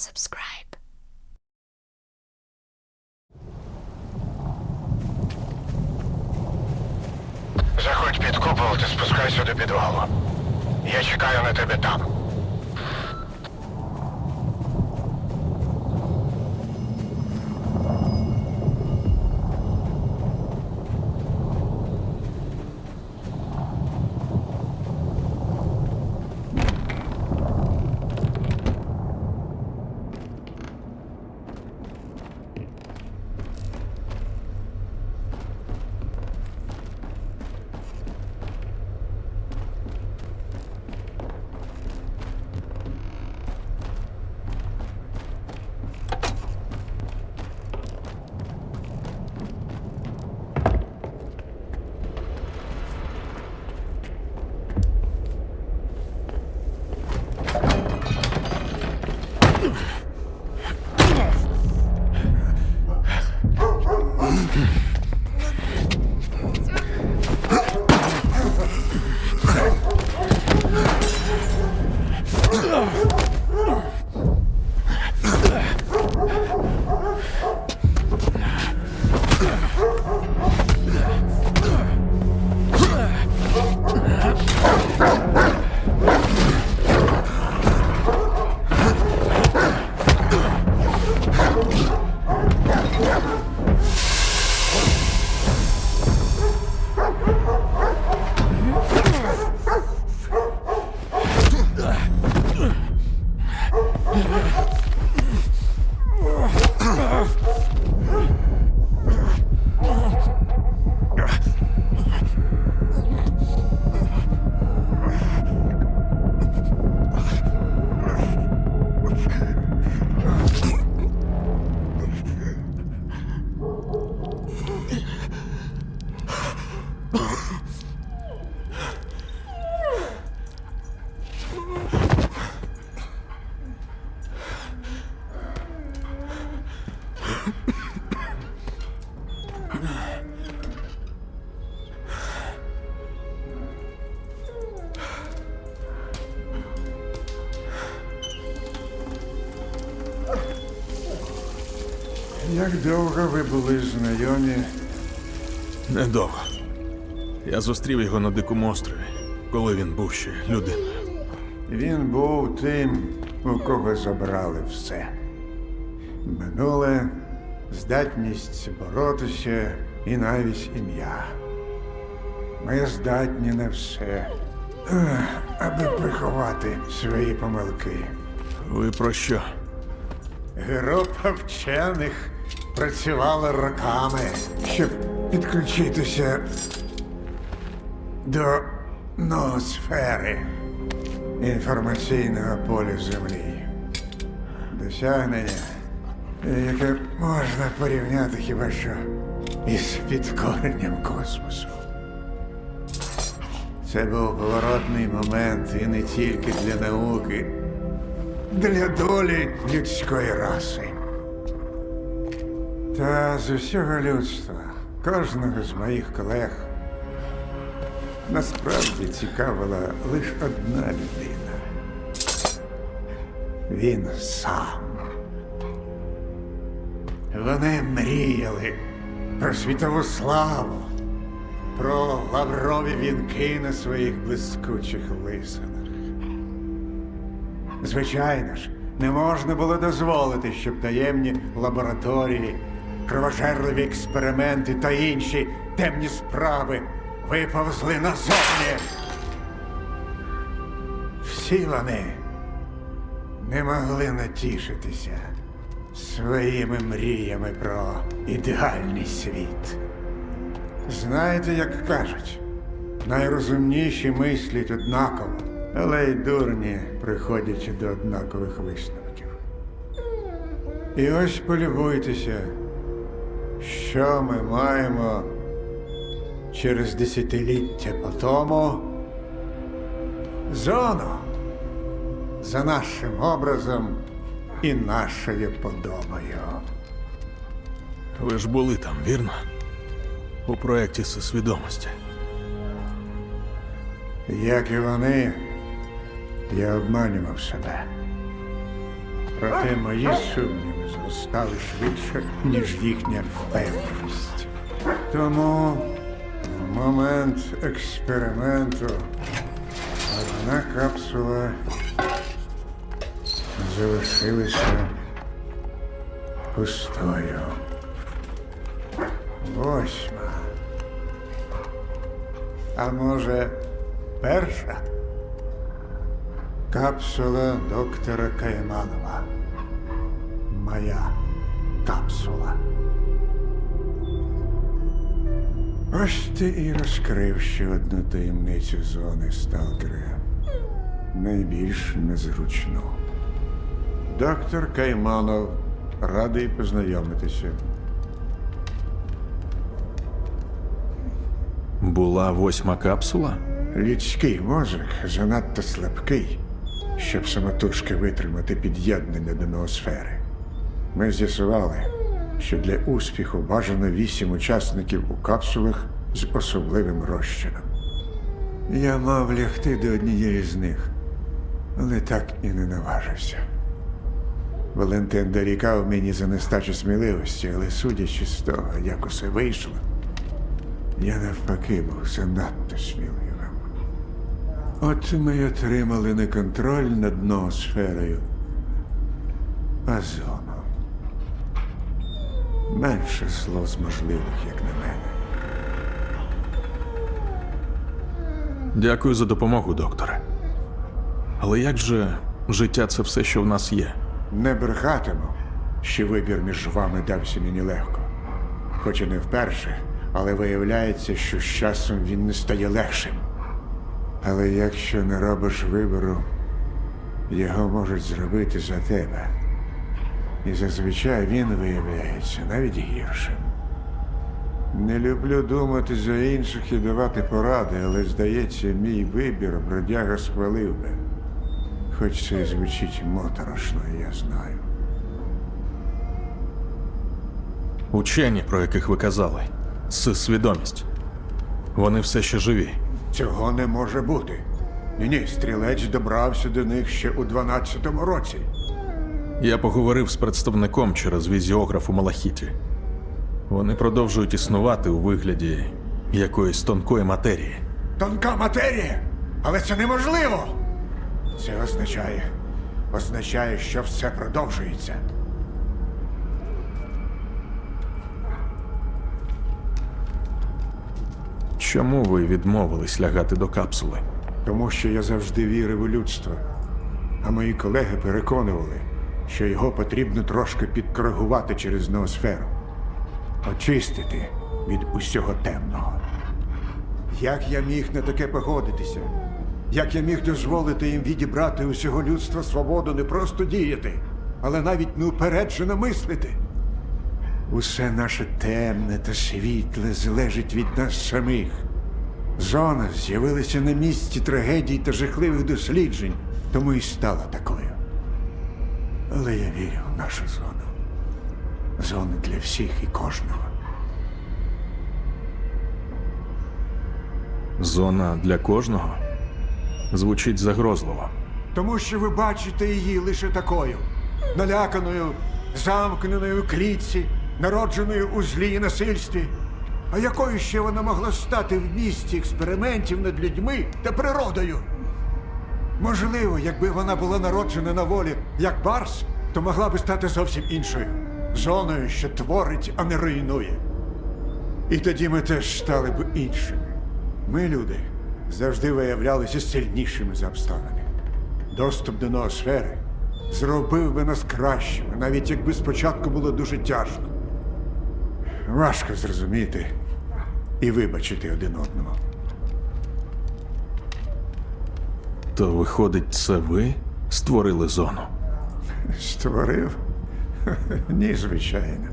subscribe. Заходь під купол та спускайся до підвалу. Я чекаю на тебе там. Як довго ви були знайомі? Недовго. Я зустрів його на дикому острові, коли він був ще людиною. Він був тим, у кого забрали все. Минуле, здатність боротися і навіть ім'я. Ми здатні на все, аби приховати свої помилки. Ви про що? Група вчених працювала роками, щоб підключитися до ноосфери інформаційного поля Землі. Досягнення, яке можна порівняти хіба що із підкоренням космосу. Це був поворотний момент і не тільки для науки, для долі людської раси. Та з усього людства, кожного з моїх колег, насправді цікавила лише одна людина. Він сам. Вони мріяли про світову славу, про лаврові вінки на своїх блискучих лисинах. Звичайно ж, не можна було дозволити, щоб таємні лабораторії, кровожерливі експерименти та інші темні справи виповзли назовні. Всі вони не могли натішитися своїми мріями про ідеальний світ. Знаєте, як кажуть, найрозумніші мислять однаково, але й дурні приходять до однакових висновків. І ось полюбуйтеся, що ми маємо через десятиліття по тому зону за нашим образом і нашою подобою. Ви ж були там, вірно? У проєкті свідомості. Як і вони, я обманював себе. Проте мої сумніви зростали швидше, ніж їхня впевненість. Тому в момент експерименту одна капсула залишилася пустою. Восьма. А може, перша? Капсула доктора Кайманова. Моя капсула. Ось ти і розкрив ще одну таємницю зони сталкера. Найбільш незручну. Доктор Кайманов радий познайомитися. Була восьма капсула? Людський мозок занадто слабкий, щоб самотужки витримати під'єднання до ноосфери. Ми з'ясували, що для успіху бажано вісім учасників у капсулах з особливим розчином. Я мав лягти до однієї з них, але так і не наважився. Валентин дорікав мені за нестачу сміливості, але судячи з того, як усе вийшло, я навпаки був занадто сміливим. От ми й отримали не контроль над ноосферою, а зону. Менше зло з можливих, як на мене. Дякую за допомогу, докторе. Але як же життя це все, що в нас є? Не брехатиму, що вибір між вами дався мені легко. Хоч і не вперше, але виявляється, що з часом він не стає легшим. Але якщо не робиш вибору, його можуть зробити за тебе. І зазвичай він виявляється навіть гіршим. Не люблю думати за інших і давати поради, але здається, мій вибір бродяга схвалив би. Хоч це і звучить моторошно, я знаю. Учені, про яких ви казали, з свідомість. Вони все ще живі. Цього не може бути. Ні, ні, стрілець добрався до них ще у 12-му році. Я поговорив з представником через візіограф у Малахіті. Вони продовжують існувати у вигляді якоїсь тонкої матерії. Тонка матерія! Але це неможливо! Це означає, означає, що все продовжується. Чому ви відмовились лягати до капсули? Тому що я завжди вірив у людство. А мої колеги переконували, що його потрібно трошки підкоригувати через ноосферу. Очистити від усього темного. Як я міг на таке погодитися? Як я міг дозволити їм відібрати усього людства свободу не просто діяти, але навіть неупереджено мислити? Усе наше темне та світле залежить від нас самих. Зона з'явилася на місці трагедій та жахливих досліджень, тому і стала такою. Але я вірю в нашу зону. Зону для всіх і кожного. Зона для кожного звучить загрозливо. Тому що ви бачите її лише такою, наляканою, замкненою в клітці, народженою у злі і насильстві. А якою ще вона могла стати в місті експериментів над людьми та природою? Можливо, якби вона була народжена на волі як Барс, то могла би стати зовсім іншою зоною, що творить, а не руйнує. І тоді ми теж стали б іншими. Ми, люди, завжди виявлялися сильнішими за обставини. Доступ до ноосфери зробив би нас кращими, навіть якби спочатку було дуже тяжко. Важко зрозуміти і вибачити один одного. То виходить, це ви створили зону? Створив? Ні, звичайно.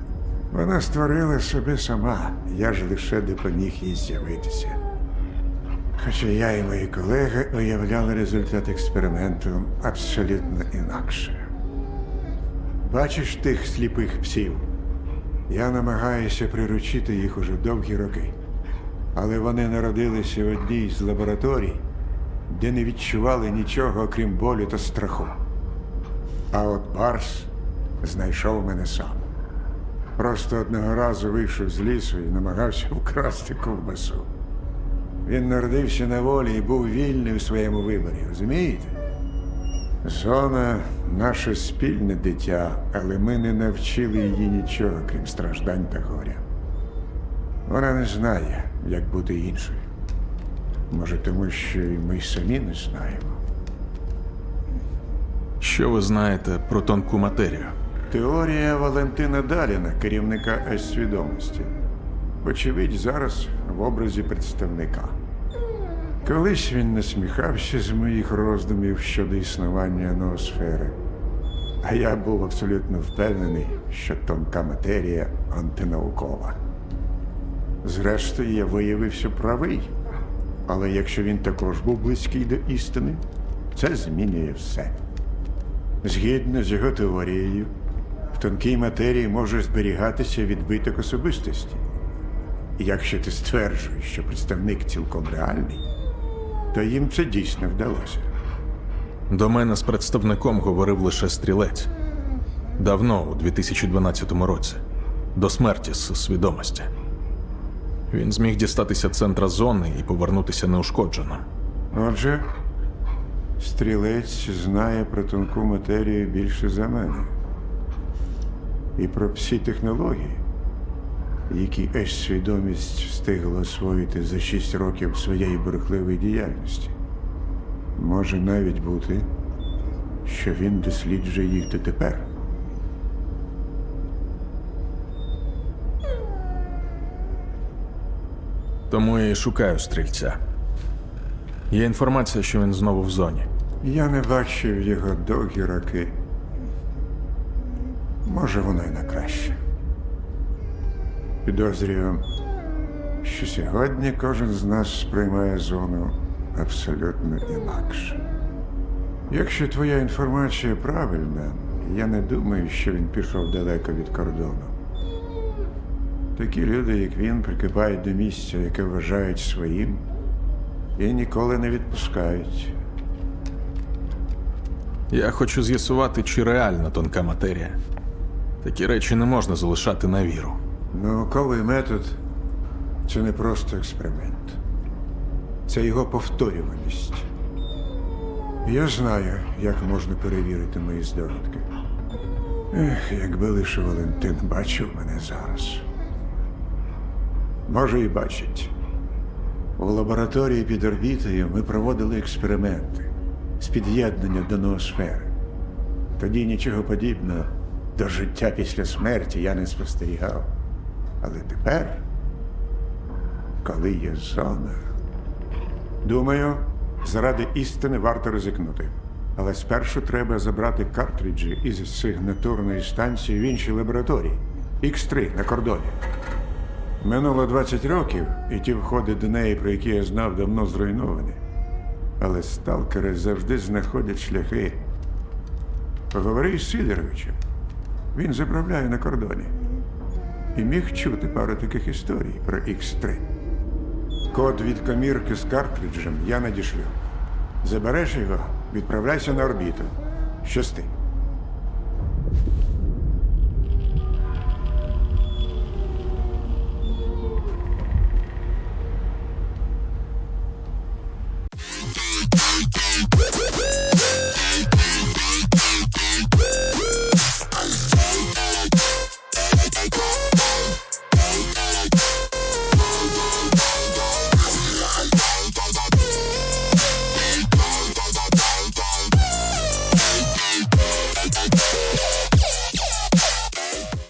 Вона створила себе сама, я ж лише допоміг їй з'явитися. Хоча я і мої колеги уявляли результат експерименту абсолютно інакше. Бачиш тих сліпих псів? Я намагаюся приручити їх уже довгі роки. Але вони народилися в одній з лабораторій, де не відчували нічого, окрім болю та страху. А от Барс знайшов мене сам. Просто одного разу вийшов з лісу і намагався вкрасти ковбасу. Він народився на волі і був вільний у своєму виборі, розумієте? Зона наше спільне дитя, але ми не навчили її нічого, крім страждань та горя. Вона не знає, як бути іншою. Може, тому що і ми самі не знаємо. Що ви знаєте про тонку матерію? Теорія Валентина Даліна, керівника С-свідомості. Очевидь, зараз в образі представника. Колись він насміхався з моїх роздумів щодо існування ноосфери. А я був абсолютно впевнений, що тонка матерія антинаукова. Зрештою, я виявився правий. Але якщо він також був близький до істини, це змінює все. Згідно з його теорією, в тонкій матерії може зберігатися відбиток особистості. І якщо ти стверджуєш, що представник цілком реальний, то їм це дійсно вдалося. До мене з представником говорив лише стрілець. Давно, у 2012 році, до смерті з свідомості. Він зміг дістатися центра зони і повернутися неушкодженим. Отже, стрілець знає про тонку матерію більше за мене. І про всі технології, які Еш-свідомість встигла освоїти за шість років своєї бурхливої діяльності. Може навіть бути, що він досліджує їх дотепер. Тому я і шукаю стрільця. Є інформація, що він знову в зоні. Я не бачив його довгі роки. Може, воно й на краще. Підозрюю, що сьогодні кожен з нас сприймає зону абсолютно інакше. Якщо твоя інформація правильна, я не думаю, що він пішов далеко від кордону. Такі люди, як він, прикипають до місця, яке вважають своїм, і ніколи не відпускають. Я хочу з'ясувати, чи реальна тонка матерія. Такі речі не можна залишати на віру. Науковий метод це не просто експеримент. Це його повторюваність. Я знаю, як можна перевірити мої здогадки. Ех, якби лише Валентин бачив мене зараз. Може, і бачить. У лабораторії під орбітою ми проводили експерименти з під'єднання до ноосфери. Тоді нічого подібного до життя після смерті я не спостерігав. Але тепер, коли є зона, думаю, заради істини варто ризикнути. Але спершу треба забрати картриджі із сигнатурної станції в іншій лабораторії X3 на кордоні. Минуло 20 років, і ті входи до неї, про які я знав, давно зруйновані. Але сталкери завжди знаходять шляхи. Поговори з Сидоровичем. Він заправляє на кордоні. І міг чути пару таких історій про X3. Код від комірки з картриджем я надішлю. Забереш його, відправляйся на орбіту. Щасти.